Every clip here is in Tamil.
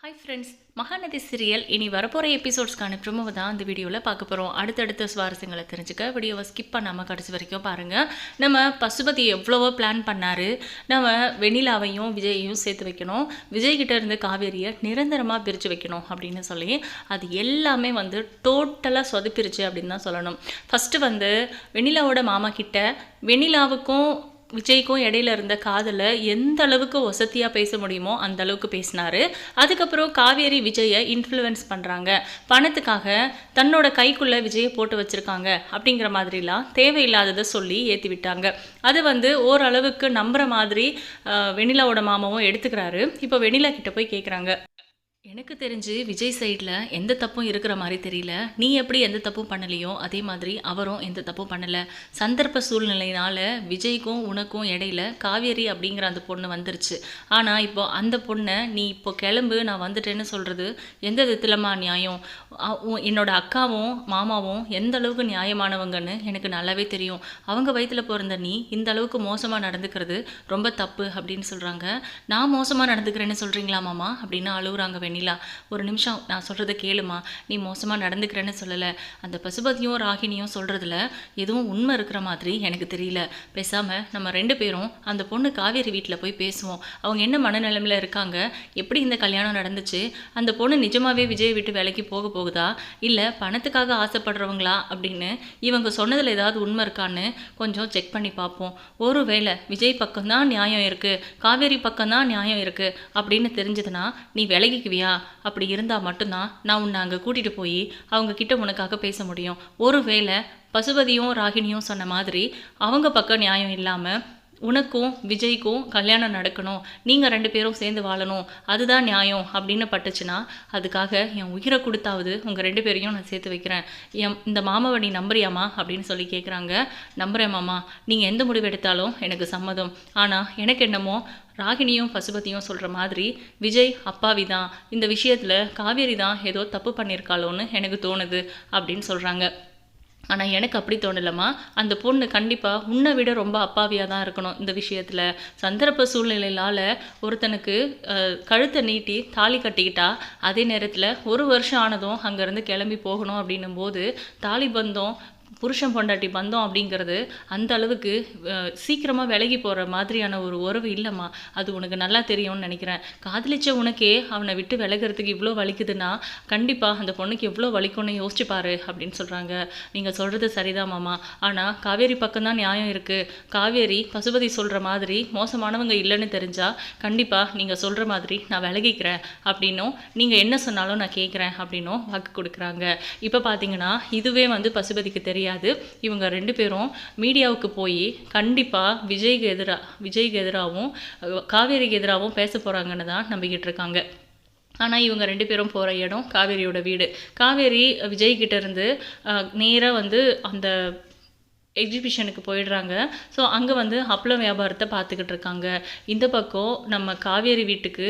ஹாய் ஃப்ரெண்ட்ஸ் மகாநதி சீரியல் இனி வரப்போகிற எபிசோட்ஸ்க்கான ப்ரொமோவை தான் இந்த வீடியோவில் பார்க்க போகிறோம் அடுத்தடுத்த சுவாரஸ்யங்களை தெரிஞ்சுக்க வீடியோவை ஸ்கிப் பண்ணாமல் கடைசி வரைக்கும் பாருங்கள் நம்ம பசுபதி எவ்வளவோ பிளான் பண்ணார். நம்ம வெண்ணிலாவையும் விஜயையும் சேர்த்து வைக்கணும். விஜய்கிட்ட இருந்து காவேரியை நிரந்தரமாக பிரித்து வைக்கணும் அப்படின்னு சொல்லி அது எல்லாமே வந்து டோட்டலாக சொதப்பிருச்சு அப்படின்னு தான் சொல்லணும். ஃபஸ்ட்டு வந்து வெண்ணிலாவோட மாமா கிட்ட வெண்ணிலாவுக்கும் விஜய்க்கும் இடையில இருந்த காதலை எந்த அளவுக்கு வசதியாக பேச முடியுமோ அந்த அளவுக்கு பேசினாரு. அதுக்கப்புறம் காவேரி விஜயை இன்ஃப்ளூயன்ஸ் பண்ணுறாங்க பணத்துக்காக தன்னோட கைக்குள்ளே விஜயை போட்டு வச்சுருக்காங்க அப்படிங்கிற மாதிரிலாம் தேவையில்லாததை சொல்லி ஏற்றி விட்டாங்க. அது வந்து ஓரளவுக்கு நம்புகிற மாதிரி வெணிலாவோட மாமாவும் எடுத்துக்கிறாரு. இப்போ வெண்ணிலா கிட்ட போய் கேட்குறாங்க எனக்கு தெரிஞ்சு விஜய் சைடில் எந்த தப்பும் இருக்கிற மாதிரி தெரியல. நீ எப்படி எந்த தப்பும் பண்ணலையோ அதே மாதிரி அவரும் எந்த தப்பும் பண்ணலை. சந்தர்ப்ப சூழ்நிலையினால் விஜய்க்கும் உனக்கும் இடையில காவேரி அப்படிங்கிற அந்த பொண்ணு வந்துருச்சு. ஆனால் இப்போ அந்த பொண்ணை நீ இப்போ கிளம்பு நான் வந்துட்டேன்னு சொல்கிறது எந்த விதத்திலமா நியாயம்? என்னோட அக்காவும் மாமாவும் எந்த அளவுக்கு நியாயமானவங்கன்னு எனக்கு நல்லாவே தெரியும். அவங்க வயிற்றில் பிறந்த நீ இந்த அளவுக்கு மோசமாக நடந்துக்கிறது ரொம்ப தப்பு அப்படின்னு சொல்கிறாங்க நான் மோசமாக நடந்துக்கிறேன்னு சொல்கிறீங்களா மாமா? அப்படின்னு அழுகுறாங்க வெண்ணிலா. ஒரு நிமிஷம் நான் சொல்கிறத கேளுமா? நீ மோசமாக நடந்துக்கிறேன்னு சொல்லலை. அந்த பசுபதியும் ராகினியும் சொல்கிறதுல எதுவும் உண்மை இருக்கிற மாதிரி எனக்கு தெரியல. பேசாமல் நம்ம ரெண்டு பேரும் அந்த பொண்ணு காவேரி வீட்டில் போய் பேசுவோம். அவங்க என்ன மனநிலைமையில் இருக்காங்க? எப்படி இந்த கல்யாணம் நடந்துச்சு? அந்த பொண்ணு நிஜமாகவே விஜய் விட்டு வேலைக்கு போக போகுதா? இல்லை பணத்துக்காக ஆசைப்படுறவங்களா? அப்படின்னு இவங்க சொன்னதில் ஏதாவது உண்மை இருக்கான்னு கொஞ்சம் செக் பண்ணி பார்ப்போம். ஒருவேளை விஜய் பக்கம்தான் நியாயம் இருக்குது காவேரி பக்கம்தான் நியாயம் இருக்குது அப்படின்னு தெரிஞ்சதுன்னா நீ விலகிக்குவியா? அப்படி இருந்தால் மட்டும்தான் நான் உன்னை அங்கே கூட்டிகிட்டு போய் அவங்க கிட்ட உனக்காக பேச முடியும். ஒருவேளை பசுபதியும் ராகினியும் சொன்ன மாதிரி அவங்க பக்கம் நியாயம் இல்லாமல் உனக்கும் விஜய்க்கும் கல்யாணம் நடக்கணும். நீங்கள் ரெண்டு பேரும் சேர்ந்து வாழணும். அதுதான் நியாயம் அப்படின்னு பட்டுச்சுன்னா அதுக்காக என் உயிரை கொடுத்தாவது உங்கள் ரெண்டு பேரையும் நான் சேர்த்து வைக்கிறேன். என் இந்த மாமாவை நீ நம்புறியாமா அப்படின்னு சொல்லி கேட்குறாங்க நம்புகிறேன் மாமா. நீங்கள் எந்த முடிவு எடுத்தாலும் எனக்கு சம்மதம். ஆனால் எனக்கு என்னமோ ராகினியும் பசுபதியும் சொல்கிற மாதிரி விஜய் அப்பாவி தான். இந்த விஷயத்தில் காவேரி தான் ஏதோ தப்பு பண்ணியிருக்காளோன்னு எனக்கு தோணுது அப்படின்னு சொல்கிறாங்க ஆனால் எனக்கு அப்படி தோணலம்மா. அந்த பொண்ணு கண்டிப்பாக உன்னை விட ரொம்ப அப்பாவியாக தான் இருக்கணும் இந்த விஷயத்தில். சந்தர்ப்ப சூழ்நிலையால் ஒருத்தனுக்கு கழுத்தை நீட்டி தாலி கட்டிக்கிட்டா அதே நேரத்தில் ஒரு வருஷம் ஆனதும் அங்கேருந்து கிளம்பி போகணும் அப்படின்னும் போது தாலி பந்தம் புருஷன் பொண்டாட்டி பந்தம் அப்படிங்கிறது அந்த அளவுக்கு சீக்கிரமாக விலகி போகிற மாதிரியான ஒரு உறவு இல்லைம்மா. அது உனக்கு நல்லா தெரியும்னு நினைக்கிறேன். காதலிச்ச உனக்கே அவனை விட்டு விலகிறதுக்கு இவ்வளோ வலிக்குதுன்னா கண்டிப்பாக அந்த பொண்ணுக்கு எவ்வளோ வலிக்கும்னு யோசிச்சு பாரு அப்படின்னு சொல்கிறாங்க நீங்கள் சொல்கிறது சரிதான் மாமா. ஆனால் காவேரி பக்கம்தான் நியாயம் இருக்குது காவேரி பசுபதி சொல்கிற மாதிரி மோசமானவங்க இல்லைன்னு தெரிஞ்சால் கண்டிப்பாக நீங்கள் சொல்கிற மாதிரி நான் விலகிக்கிறேன் அப்படின்னும் நீங்கள் என்ன சொன்னாலும் நான் கேட்குறேன் அப்படின்னும் வாக்கு கொடுக்குறாங்க. இப்போ பார்த்தீங்கன்னா இதுவே வந்து பசுபதிக்கு தெரியும் தெரியாது. இவங்க ரெண்டு பேரும் மீடியாவுக்கு போய் கண்டிப்பாக விஜய்க்கு எதிராக விஜய்க்கு எதிராகவும் காவேரிக்கு எதிராகவும் பேச போகிறாங்கன்னு தான் நம்பிக்கிட்டு இருக்காங்க. ஆனால் இவங்க ரெண்டு பேரும் போகிற இடம் காவேரியோட வீடு. காவேரி விஜய்கிட்ட இருந்து நேராக வந்து அந்த எக்ஸிபிஷனுக்கு போயிடுறாங்க. ஸோ அங்கே வந்து அப்பளம் வியாபாரத்தை பார்த்துக்கிட்டு இருக்காங்க. இந்த பக்கம் நம்ம காவேரி வீட்டுக்கு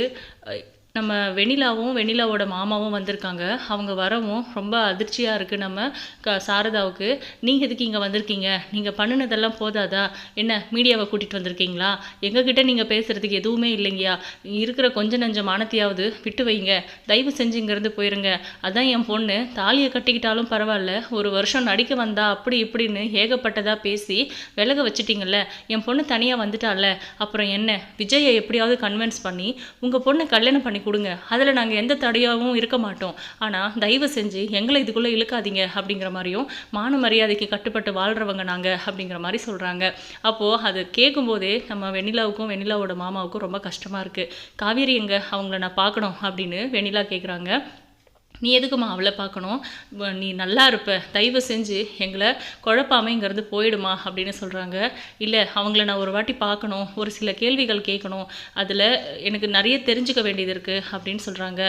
நம்ம வெண்ணிலாவும் வெண்ணிலாவோட மாமாவும் வந்திருக்காங்க. அவங்க வரவும் ரொம்ப அதிர்ச்சியாக இருக்குது நம்ம க சாரதாவுக்கு. நீங்கள் எதுக்கு இங்கே வந்திருக்கீங்க? நீங்கள் பண்ணினதெல்லாம் போதாதா? என்ன மீடியாவை கூட்டிகிட்டு வந்திருக்கீங்களா? எங்ககிட்ட நீங்கள் பேசுகிறதுக்கு எதுவுமே இல்லைங்கயா இருக்கிற கொஞ்ச நஞ்ச மானத்தையாவது விட்டு வைங்க. தயவு செஞ்சு இங்கேருந்து போயிருங்க. அதான் என் பொண்ணு. தாலியை கட்டிக்கிட்டாலும் பரவாயில்ல. ஒரு வருஷம் நடிக்க வந்தா அப்படி இப்படின்னு ஏகப்பட்டதாக பேசி விலக வச்சிட்டீங்கல்ல. என் பொண்ணு தனியாக வந்துட்டால. அப்புறம் என்ன? விஜயை எப்படியாவது கன்வின்ஸ் பண்ணி உங்கள் பொண்ணை கல்யாணம் பண்ணி கொடுங்க. அதில் நாங்கள் எந்த தடையாகவும் இருக்க மாட்டோம். ஆனால் தயவு செஞ்சு எங்களை இதுக்குள்ளே இழுக்காதீங்க அப்படிங்கிற மாதிரியும் மான மரியாதைக்கு கட்டுப்பட்டு வாழ்கிறவங்க நாங்கள் அப்படிங்கிற மாதிரி சொல்கிறாங்க அப்போது அது கேட்கும்போதே நம்ம வெண்ணிலாவுக்கும் வெண்ணிலாவோட மாமாவுக்கும் ரொம்ப கஷ்டமாக இருக்குது காவேரி எங்கே? அவங்கள நான் பார்க்கணும் அப்படின்னு வெண்ணிலா கேட்குறாங்க நீ எதுக்குமா அவளை பார்க்கணும்? நீ நல்லா இருப்ப. தயவு செஞ்சு எங்களை குழப்பாமல் இங்கேருந்து போயிடுமா அப்படின்னு சொல்கிறாங்க இல்லை அவங்கள நான் ஒரு வாட்டி பார்க்கணும். ஒரு சில கேள்விகள் கேட்கணும். அதில் எனக்கு நிறைய தெரிஞ்சுக்க வேண்டியது இருக்குது அப்படின்னு சொல்கிறாங்க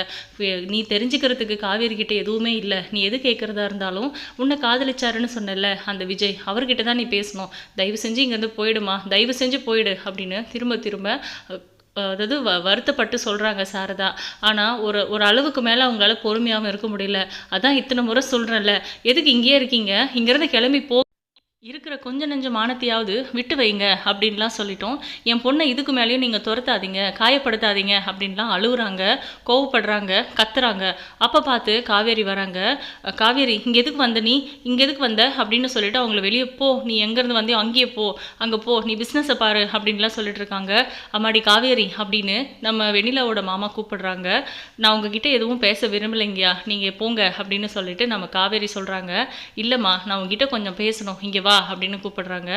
நீ தெரிஞ்சுக்கிறதுக்கு காவேரிக்கிட்ட எதுவுமே இல்லை. நீ எது கேட்குறதா இருந்தாலும் உன்னை காதலிச்சாருன்னு சொன்னல அந்த விஜய். அவர்கிட்ட தான் நீ பேசணும். தயவு செஞ்சு இங்கேருந்து போயிடுமா? தயவு செஞ்சு போயிடு அப்படின்னு திரும்ப திரும்ப அதாவது வ வருத்தப்பட்டு சொல்கிறாங்க சாரதா. ஆனால் ஒரு ஒரு அளவுக்கு மேலே அவங்களால பொறுமையாகவும் இருக்க முடியல. அதான் இத்தனை முறை சொல்கிறேன்ல எதுக்கு இங்கேயே இருக்கீங்க? இங்கேருந்து கிளம்பி போ இருக்கிற கொஞ்ச நெஞ்ச மானத்தையாவது விட்டு வைங்க அப்படின்லாம் சொல்லிட்டோம். என் பொண்ணை இதுக்கு மேலேயும் நீங்கள் துரத்தாதீங்க காயப்படுத்தாதீங்க அப்படின்லாம் அழுகுறாங்க கோவப்படுறாங்க கத்துறாங்க. அப்போ பார்த்து காவேரி வராங்க. காவேரி இங்கே எதுக்கு வந்த நீ? இங்கே எதுக்கு வந்த? அப்படின்னு சொல்லிட்டு அவங்கள வெளியே போ. நீ எங்கேருந்து வந்தியோ அங்கேயே போ. அங்கே போ. நீ பிஸ்னஸை பாரு அப்படின்லாம் சொல்லிட்டு இருக்காங்க. அம்மாடி காவேரி அப்படின்னு நம்ம வெண்ணிலாவோட மாமா கூப்பிடுறாங்க. நான் உங்ககிட்ட எதுவும் பேச விரும்பலைங்கயா நீங்கள் போங்க அப்படின்னு சொல்லிட்டு நம்ம காவேரி சொல்கிறாங்க இல்லைம்மா நான் உங்ககிட்ட கொஞ்சம் பேசணும். இங்கே வா அப்படின்னு கூப்பிடுறாங்க.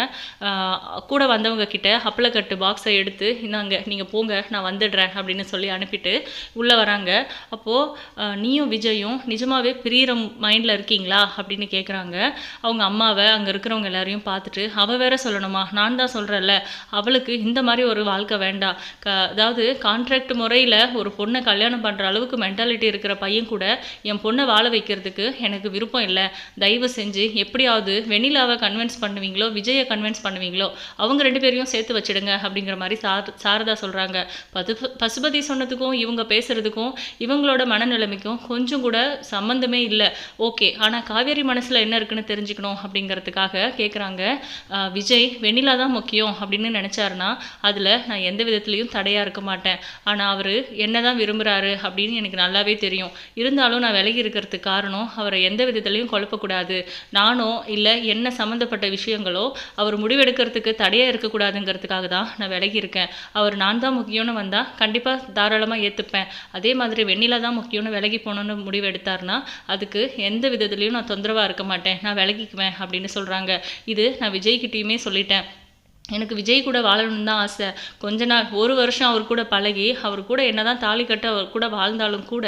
கூட வந்தவங்க கிட்ட அப்பளக்கட்டு பாக்ஸை எடுத்து இந்தாங்க நீங்கள் போங்க நான் வந்துடுறேன் அப்படின்னு சொல்லி அனுப்பிட்டு உள்ளே வராங்க. அப்போது நீயும் விஜயும் நிஜமாகவே பிரியிற மைண்டில் இருக்கீங்களா அப்படின்னு கேட்குறாங்க அவங்க அம்மாவை அங்கே இருக்கிறவங்க எல்லாரையும் பார்த்துட்டு அவள் வேற சொல்லணுமா? நான் தான் சொல்கிறேன்ல அவளுக்கு இந்த மாதிரி ஒரு வாழ்க்கை வேண்டாம். க அதாவது கான்ட்ராக்ட் முறையில் ஒரு பொண்ணை கல்யாணம் பண்ணுற அளவுக்கு மென்டாலிட்டி இருக்கிற பையன் கூட என் பொண்ணை வாழ வைக்கிறதுக்கு எனக்கு விருப்பம் இல்லை. தயவு செஞ்சு எப்படியாவது வெண்ணிலாவை கன்வின்ஸ் பண்ணுவீங்களோ விஜயை கன்வின்ஸ் பண்ணுவீங்களோ அவங்க ரெண்டு பேரையும் சேர்த்து வச்சிடுங்க அப்படிங்கிற மாதிரி சார் சாரதா சொல்கிறாங்க பது பசுபதி சொன்னதுக்கும் இவங்க பேசுகிறதுக்கும் இவங்களோட மனநிலைமைக்கும் கொஞ்சம் கூட சம்மந்தமே இல்லை. ஓகே ஆனால் காவேரி மனசில் என்ன இருக்குன்னு தெரிஞ்சுக்கணும் அப்படிங்கிறதுக்காக கேட்குறாங்க விஜய் வெண்ணிலா தான் முக்கியம் அப்படின்னு நினச்சாருன்னா அதில் நான் எந்த விதத்துலேயும் தடையாக இருக்க மாட்டேன். ஆனால் அவர் என்ன தான் விரும்புகிறாரு அப்படின்னு எனக்கு நல்லாவே தெரியும். இருந்தாலும் நான் விலகி இருக்கிறதுக்கு காரணம் அவரை எந்த விதத்துலையும் குழப்பக்கூடாது. நானோ இல்லை என்ன சம்மந்த சம்மந்தப்பட்ட விஷயங்களோ அவர் முடிவெடுக்கிறதுக்கு தடையாக இருக்கக்கூடாதுங்கிறதுக்காக தான் நான் விலகி இருக்கேன் அவர் நான் தான் முக்கியம்னு வந்தால் கண்டிப்பாக தாராளமாக ஏற்றுப்பேன் அதே மாதிரி வெண்ணிலா தான் முக்கியம்னு விலகி போகணுன்னு முடிவு அதுக்கு எந்த விதத்துலேயும் நான் தொந்தரவாக இருக்க மாட்டேன். நான் விலகிக்குவேன் அப்படின்னு சொல்கிறாங்க இது நான் விஜய்கிட்டயுமே சொல்லிட்டேன். எனக்கு விஜய் கூட வாழணும்னு தான் ஆசை. கொஞ்ச நாள் ஒரு வருஷம் அவர் கூட பழகி அவர் கூட என்னதான் தாலி கட்ட அவர் கூட வாழ்ந்தாலும் கூட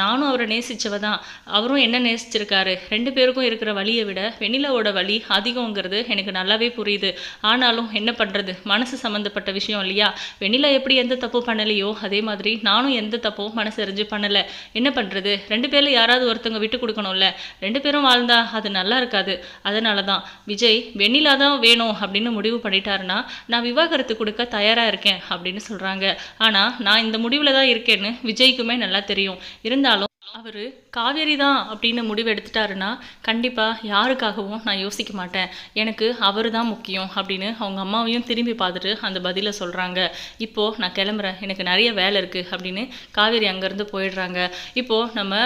நானும் அவரை நேசித்தவ தான். அவரும் என்ன நேசிச்சிருக்காரு? ரெண்டு பேருக்கும் இருக்கிற வழியை விட வெண்ணிலாவோட வழி அதிகங்கிறது எனக்கு நல்லாவே புரியுது. ஆனாலும் என்ன பண்ணுறது மனசு சம்மந்தப்பட்ட விஷயம் இல்லையா? வெண்ணிலா எப்படி எந்த தப்பும் பண்ணலையோ அதே மாதிரி நானும் எந்த தப்பும் மனசு அறிஞ்சு பண்ணலை. என்ன பண்ணுறது ரெண்டு பேரில் யாராவது ஒருத்தவங்க விட்டு கொடுக்கணும்ல. ரெண்டு பேரும் வாழ்ந்தா அது நல்லா இருக்காது. அதனால தான் விஜய் வெண்ணிலா தான் வேணும் அப்படின்னு முடிவு பண்ணிட்டாருன்னா நான் விவாகரத்து கொடுக்க தயாராக இருக்கேன் அப்படின்னு சொல்கிறாங்க ஆனால் நான் இந்த முடிவில் தான் இருக்கேன்னு விஜய்க்குமே நல்லா தெரியும். இருந்தாலும் அவர் காவேரி தான் அப்படின்னு முடிவு எடுத்துட்டாருன்னா கண்டிப்பாக யாருக்காகவும் நான் யோசிக்க மாட்டேன். எனக்கு அவர் தான் முக்கியம் அப்படின்னு அவங்க அம்மாவையும் திரும்பி பார்த்துட்டு அந்த பதிலை சொல்கிறாங்க இப்போது நான் கிளம்புறேன். எனக்கு நிறைய வேலை இருக்குது அப்படின்னு காவேரி அங்கேருந்து போயிடுறாங்க. இப்போது நம்ம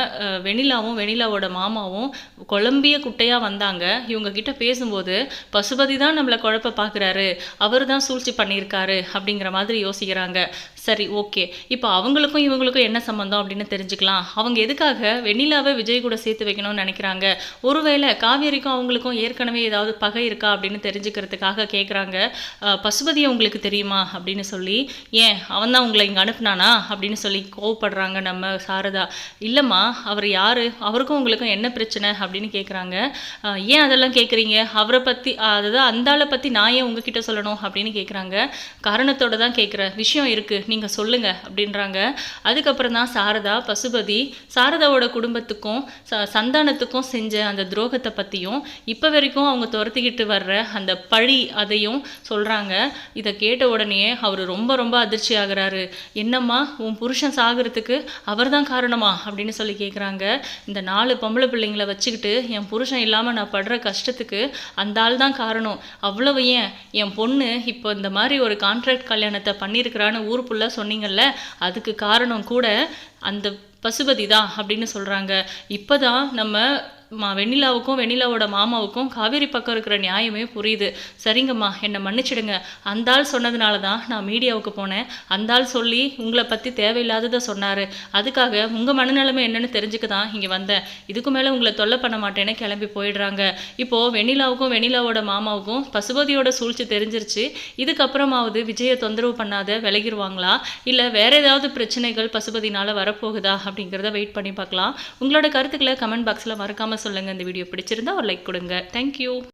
வெணிலாவும் வெணிலாவோட மாமாவும் குழம்பிய குட்டையாக வந்தாங்க. இவங்க கிட்ட பேசும்போது பசுபதி தான் நம்மளை குழப்ப பார்க்குறாரு அவர் தான் சூழ்ச்சி பண்ணியிருக்காரு. அப்படிங்கிற மாதிரி யோசிக்கிறாங்க. சரி ஓகே. இப்போ அவங்களுக்கும் இவங்களுக்கும் என்ன சம்மந்தம் அப்படின்னு தெரிஞ்சுக்கலாம். அவங்க எதுக்காக வெண்ணிலாவை விஜய் கூட சேர்த்து வைக்கணும்னு நினைக்கிறாங்க? ஒருவேளை காவேரிக்கும் அவங்களுக்கும் ஏற்கனவே ஏதாவது பகை இருக்கா அப்படின்னு தெரிஞ்சுக்கிறதுக்காக கேட்குறாங்க பசுபதியை உங்களுக்கு தெரியுமா? அப்படின்னு சொல்லி ஏன்? அவன் தான் உங்களை இங்கே அனுப்புனானா? அப்படின்னு சொல்லி கோவப்படுறாங்க நம்ம சாரதா. இல்லைம்மா அவர் யார்? அவருக்கும் உங்களுக்கும் என்ன பிரச்சனை? அப்படின்னு கேட்குறாங்க ஏன் அதெல்லாம் கேட்குறீங்க அவரை பற்றி அதாவது அந்த ஆளை பற்றி நான் ஏன் உங்ககிட்ட சொல்லணும்? அப்படின்னு கேட்குறாங்க காரணத்தோட தான் கேட்குற விஷயம் இருக்குது நீங்கள் சொல்லுங்கள் அப்படின்றாங்க. அதுக்கப்புறம் தான் சாரதா பசுபதி சாரதாவோட குடும்பத்துக்கும் ச சந்தானத்துக்கும் செஞ்ச அந்த துரோகத்தை பற்றியும் இப்போ வரைக்கும் அவங்க துரத்திக்கிட்டு வர்ற அந்த பழி அதையும் சொல்கிறாங்க இதை கேட்ட உடனே அவர் ரொம்ப ரொம்ப அதிர்ச்சி ஆகுறாரு. என்னம்மா உன் புருஷன் சாகிறதுக்கு அவர் தான் காரணமா? அப்படின்னு சொல்லி கேட்குறாங்க இந்த நாலு பொம்பளை பிள்ளைங்களை வச்சுக்கிட்டு என் புருஷன் இல்லாமல் நான் படுற கஷ்டத்துக்கு அந்த ஆள் தான் காரணம். அவ்வளவு ஏன்? என் பொண்ணு இப்போ இந்த மாதிரி ஒரு கான்ட்ராக்ட் கல்யாணத்தை பண்ணியிருக்கிறான்னு ஊர் ஃபுல்லாக சொன்னீங்கல்ல அதுக்கு காரணம் கூட அந்த பசுபதி தான் அப்படின்னு சொல்கிறாங்க இப்போ தான் நம்ம மா வெண்ணிலாவுக்கும் வெண்ணிலாவோட மாமாவுக்கும் காவேரி பக்கம் இருக்கிற நியாயமே புரியுது. சரிங்கம்மா என்னை மன்னிச்சிடுங்க. அந்த ஆள் சொன்னதுனால தான் நான் மீடியாவுக்கு போனேன். அந்த ஆள் சொல்லி உங்களை பற்றி தேவையில்லாததை சொன்னார். அதுக்காக உங்கள் மனநிலைமை என்னென்னு தெரிஞ்சுக்க தான் இங்கே வந்தேன். இதுக்கு மேலே உங்களை தொல்லை பண்ண மாட்டேன்னு கிளம்பி போயிடுறாங்க. இப்போது வெண்ணிலாவுக்கும் வெண்ணிலாவோட மாமாவுக்கும் பசுபதியோட சூழ்ச்சி தெரிஞ்சிருச்சு. இதுக்கப்புறமாவது விஜயை தொந்தரவு பண்ணாத விலகிடுவாங்களா இல்லை வேற ஏதாவது பிரச்சனைகள் பசுபதினால் வரப்போகுதா அப்படிங்கிறத வெயிட் பண்ணி பார்க்கலாம். உங்களோட கருத்துக்களை கமெண்ட் பாக்ஸில் மறக்காமல் மறக்காமல் சொல்லுங்கள் இந்த வீடியோ பிடிச்சிருந்தா ஒரு லைக் கொடுங்க. தேங்க்யூ